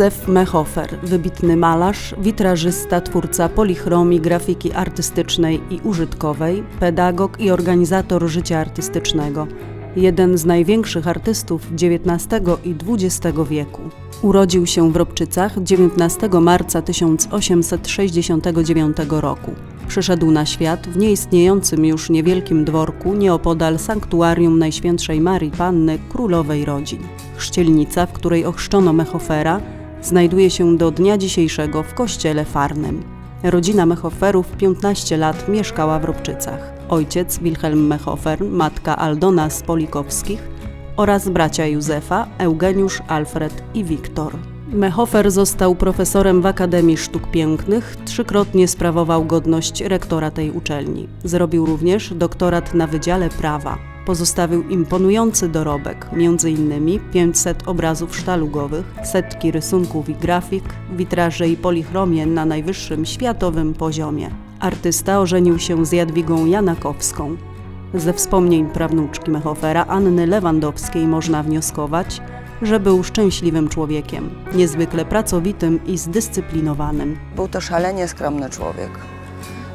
Józef Mehofer, wybitny malarz, witrażysta, twórca polichromii, grafiki artystycznej i użytkowej, pedagog i organizator życia artystycznego. Jeden z największych artystów XIX i XX wieku. Urodził się w Robczycach 19 marca 1869 roku. Przyszedł na świat w nieistniejącym już niewielkim dworku nieopodal sanktuarium Najświętszej Marii Panny Królowej Rodzin. Chrzcielnica, w której ochrzczono Mechofera, znajduje się do dnia dzisiejszego w kościele farnym. Rodzina Mechoferów 15 lat mieszkała w Robczycach. Ojciec Wilhelm Mechofer, matka Aldona z Polikowskich oraz bracia Józefa, Eugeniusz, Alfred i Wiktor. Mechofer został profesorem w Akademii Sztuk Pięknych, trzykrotnie sprawował godność rektora tej uczelni. Zrobił również doktorat na Wydziale Prawa. Pozostawił imponujący dorobek, m.in. 500 obrazów sztalugowych, setki rysunków i grafik, witraże i polichromie na najwyższym światowym poziomie. Artysta ożenił się z Jadwigą Janakowską. Ze wspomnień prawnuczki Mechofera Anny Lewandowskiej można wnioskować, że był szczęśliwym człowiekiem, niezwykle pracowitym i zdyscyplinowanym. Był to szalenie skromny człowiek.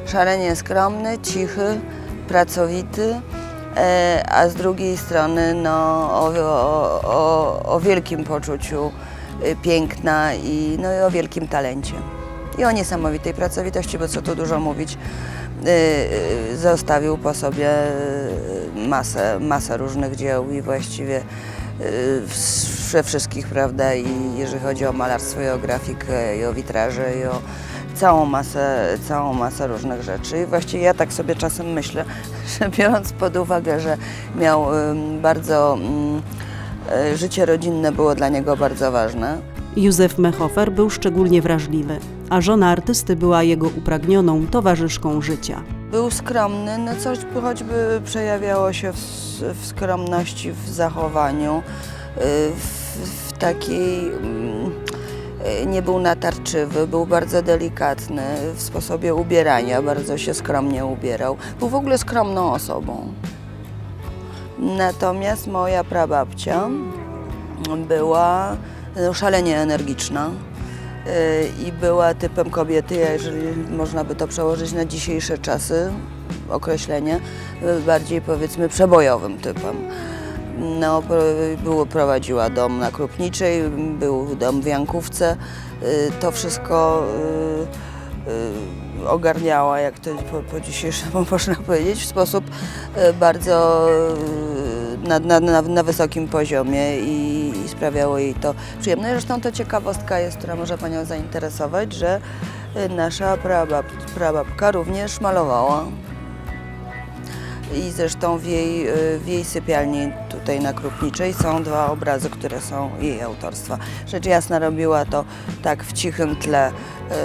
Szalenie skromny, cichy, pracowity, a z drugiej strony no, o, o, o, wielkim poczuciu y, piękna i, no, i o wielkim talencie. I o niesamowitej pracowitości, bo co tu dużo mówić, y, y, zostawił po sobie masę, masę różnych dzieł i właściwie we wszystkich, prawda, i jeżeli chodzi o malarstwo, i o grafikę, i o witraże, i o całą masę, całą masę różnych rzeczy. I właściwie ja tak sobie czasem myślę, że biorąc pod uwagę, że miał bardzo, y, życie rodzinne było dla niego bardzo ważne, Józef Mechofer był szczególnie wrażliwy, a żona artysty była jego upragnioną towarzyszką życia. Był skromny, no coś choćby przejawiało się w, w skromności, w zachowaniu, y, w, w takiej. Y, Nie był natarczywy, był bardzo delikatny w sposobie ubierania, bardzo się skromnie ubierał. Był w ogóle skromną osobą. Natomiast moja prababcia była no, szalenie energiczna y, i była typem kobiety, jeżeli można by to przełożyć na dzisiejsze czasy, określenie, y, bardziej powiedzmy przebojowym typem. No, było, prowadziła dom na Krupniczej, był dom w Jankówce. Y, To wszystko y, y, ogarniała, jak to po, po dzisiejszemu można powiedzieć, w sposób bardzo na, na, na, na wysokim poziomie i, i sprawiało jej to przyjemność. Zresztą to ciekawostka jest, która może Panią zainteresować, że nasza prabab, prababka również malowała. I zresztą w jej, y, w jej sypialni tutaj na Krupniczej są dwa obrazy, które są jej autorstwa. Rzecz jasna robiła to tak w cichym tle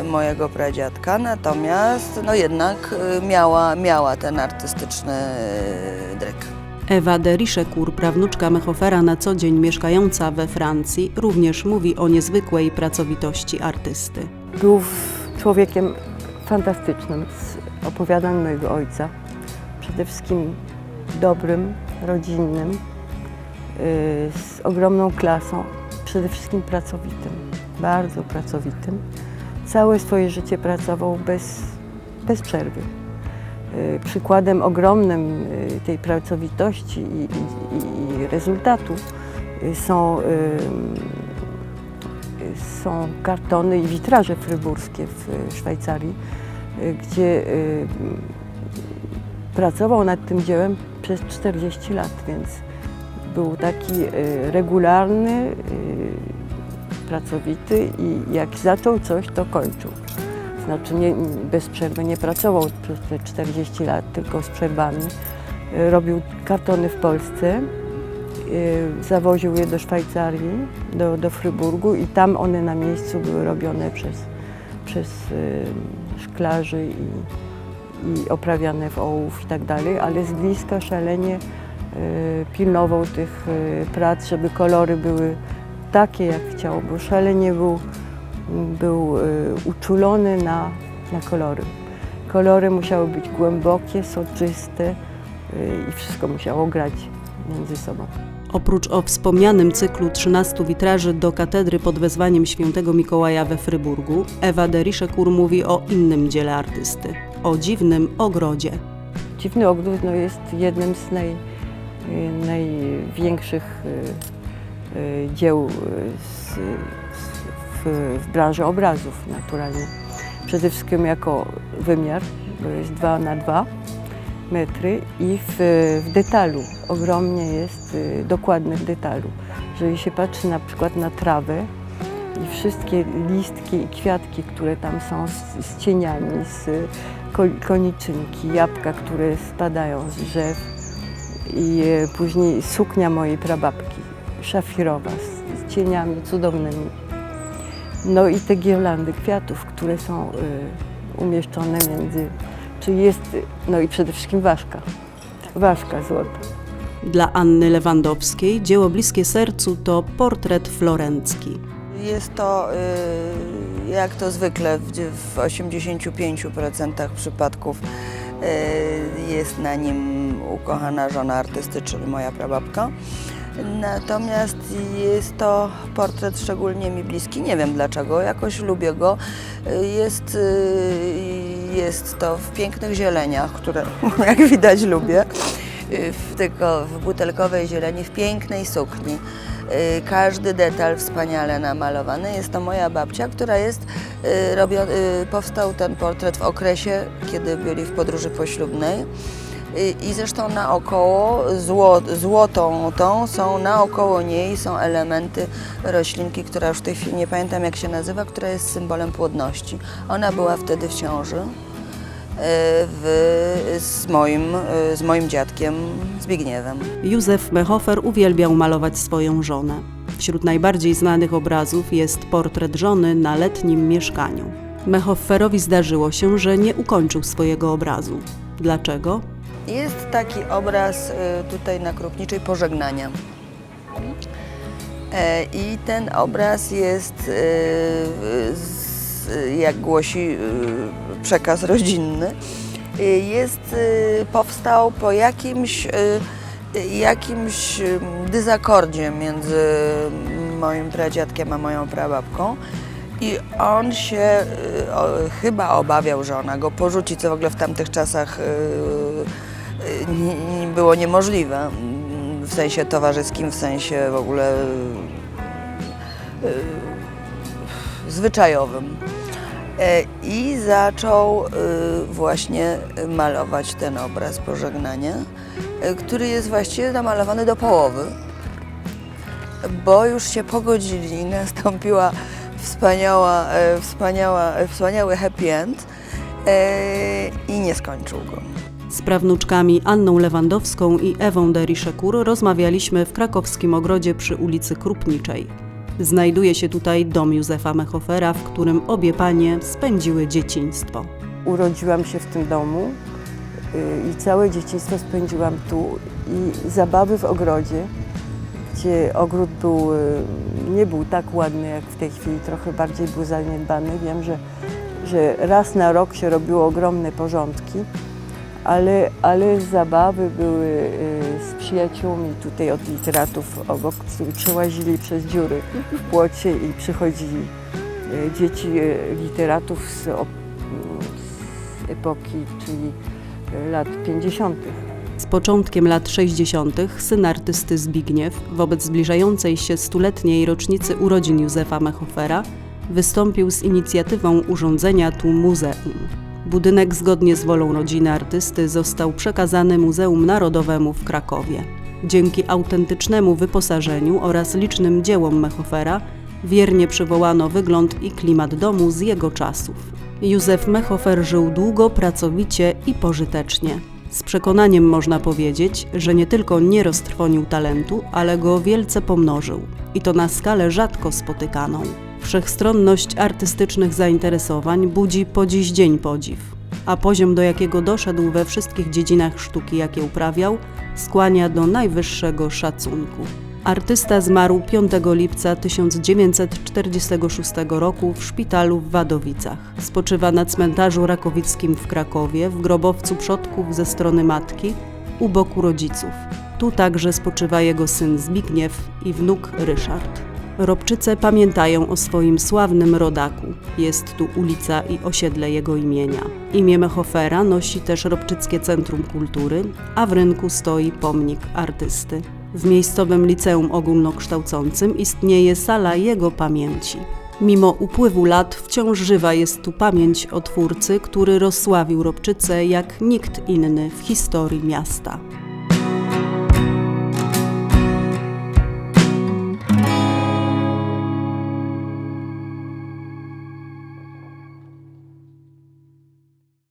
y, mojego pradziadka, natomiast no jednak y, miała, miała ten artystyczny dryk. Ewa de Richecourt, prawnuczka Mechofera na co dzień mieszkająca we Francji, również mówi o niezwykłej pracowitości artysty. Był człowiekiem fantastycznym, mojego ojca. Przede wszystkim dobrym, rodzinnym, yy, z ogromną klasą, przede wszystkim pracowitym, bardzo pracowitym. Całe swoje życie pracował bez, bez przerwy. Yy, Przykładem ogromnym yy, tej pracowitości i, i, i rezultatu są są kartony i witraże fryburskie w Szwajcarii, y, gdzie y, pracował nad tym dziełem przez 40 lat, więc był taki y, regularny, y, pracowity i jak zaczął coś, to kończył. Znaczy nie, bez przerwy nie pracował przez te 40 lat, tylko z przerwami. Y, Robił kartony w Polsce, zawoził je do Szwajcarii, do, do Fryburgu i tam one na miejscu były robione przez, przez szklarzy i, i oprawiane w ołów i tak dalej, ale z bliska szalenie y, pilnował tych y, prac, żeby kolory były takie, jak chciał, bo szalenie był, był y, uczulony na, na kolory. Kolory musiały być głębokie, soczyste i wszystko musiało grać między sobą. Oprócz o wspomnianym cyklu 13 witraży do katedry pod wezwaniem świętego Mikołaja we Fryburgu, Ewa Deriszekur mówi o innym dziele artysty o dziwnym ogrodzie. Dziwny ogród no, jest jednym z naj, y, największych y, y, dzieł z, w, w branży obrazów naturalnie. Przede wszystkim jako wymiar, bo jest 2 na 2 metry i w, w detalu, ogromnie jest dokładny w detalu. Jeżeli się patrzy na przykład na trawę i wszystkie listki i kwiatki, które tam są z, z cieniami, z koniczynki, jabłka, które spadają z drzew i e, później suknia mojej prababki, szafirowa, z, z cieniami cudownymi. No i te girlandy kwiatów, które są y, umieszczone między, czy jest, no i przede wszystkim ważka, ważka złota. Dla Anny Lewandowskiej dzieło bliskie sercu to portret florencki. Jest to, y, jak to zwykle, w dzie- w 85% przypadków y, jest na nim ukochana żona artysty, czyli moja prababka. Natomiast jest to portret szczególnie mi bliski, nie wiem dlaczego, jakoś lubię go. Jest, y, jest to w pięknych zieleniach, które jak widać lubię, w, tylko w butelkowej zieleni, w pięknej sukni. Y, Każdy detal wspaniale namalowany. Jest to moja babcia, która jest, y, robio, y, powstał ten portret w okresie, kiedy byli w podróży poślubnej. I zresztą naokoło, zło, złotą tą, są naokoło niej są elementy roślinki, która już w tej chwili nie pamiętam jak się nazywa, która jest symbolem płodności. Ona była wtedy w ciąży w, z, moim, z moim dziadkiem Zbigniewem. Józef Mehofer uwielbiał malować swoją żonę. Wśród najbardziej znanych obrazów jest portret żony na letnim mieszkaniu. Mehoferowi zdarzyło się, że nie ukończył swojego obrazu. Dlaczego? Jest taki obraz y, tutaj na Krupniczej pożegnania. E, I ten obraz jest, y, jak głosi y, przekaz rodzinny, y, jest, y, powstał po jakimś, y, jakimś dyzakordzie między moim pradziadkiem a moją prababką. I on się chyba obawiał, że ona go porzuci, co w ogóle w tamtych czasach było niemożliwe. mm, W sensie towarzyskim, w sensie w ogóle zwyczajowym. E, I zaczął y, właśnie malować ten obraz pożegnania, y, który jest właściwie namalowany do połowy bo już się pogodzili nastąpiła wspaniała, e, wspaniała, e, wspaniały happy end i nie skończył go. Z prawnuczkami Anną Lewandowską i Ewą Deriszekur rozmawialiśmy w krakowskim ogrodzie przy ulicy Krupniczej. Znajduje się tutaj dom Józefa Mechofera, w którym obie panie spędziły dzieciństwo. Urodziłam się w tym domu y, i całe dzieciństwo spędziłam tu i zabawy w ogrodzie, gdzie ogród był, y, nie był tak ładny jak w tej chwili, trochę bardziej był zaniedbany. Wiem, że, że raz na rok się robiło ogromne porządki, ale, ale zabawy były y, z przyjaciółmi tutaj od literatów obok, którzy przełazili przez dziury w płocie i przychodzili y, dzieci y, literatów z, epoki, czyli lat 50. Z początkiem lat 60. syn artysty Zbigniew, wobec zbliżającej się stuletniej rocznicy urodzin Józefa Mechofera, wystąpił z inicjatywą urządzenia tu muzeum. Budynek zgodnie z wolą rodziny artysty został przekazany Muzeum Narodowemu w Krakowie. Dzięki autentycznemu wyposażeniu oraz licznym dziełom Mechofera wiernie przywołano wygląd i klimat domu z jego czasów. Józef Mechofer żył długo, pracowicie i pożytecznie. Z przekonaniem można powiedzieć, że nie tylko nie roztrwonił talentu, ale go wielce pomnożył. I to na skalę rzadko spotykaną. Wszechstronność artystycznych zainteresowań budzi po dziś dzień podziw, a poziom, do jakiego doszedł we wszystkich dziedzinach sztuki, jakie uprawiał, skłania do najwyższego szacunku. Artysta zmarł 5 lipca 1946 roku w szpitalu w Wadowicach. Spoczywa na cmentarzu rakowickim w Krakowie, w grobowcu przodków ze strony matki, u boku rodziców. Tu także spoczywa jego syn Zbigniew i wnuk Ryszard. Robczyce pamiętają o swoim sławnym rodaku. Jest tu ulica i osiedle jego imienia. Imię Mechofera nosi też Robczyckie Centrum Kultury, a w rynku stoi pomnik artysty. W miejscowym liceum ogólnokształcącym istnieje sala jego pamięci. Mimo upływu lat wciąż żywa jest tu pamięć o twórcy, który rozsławił Robczyce jak nikt inny w historii miasta.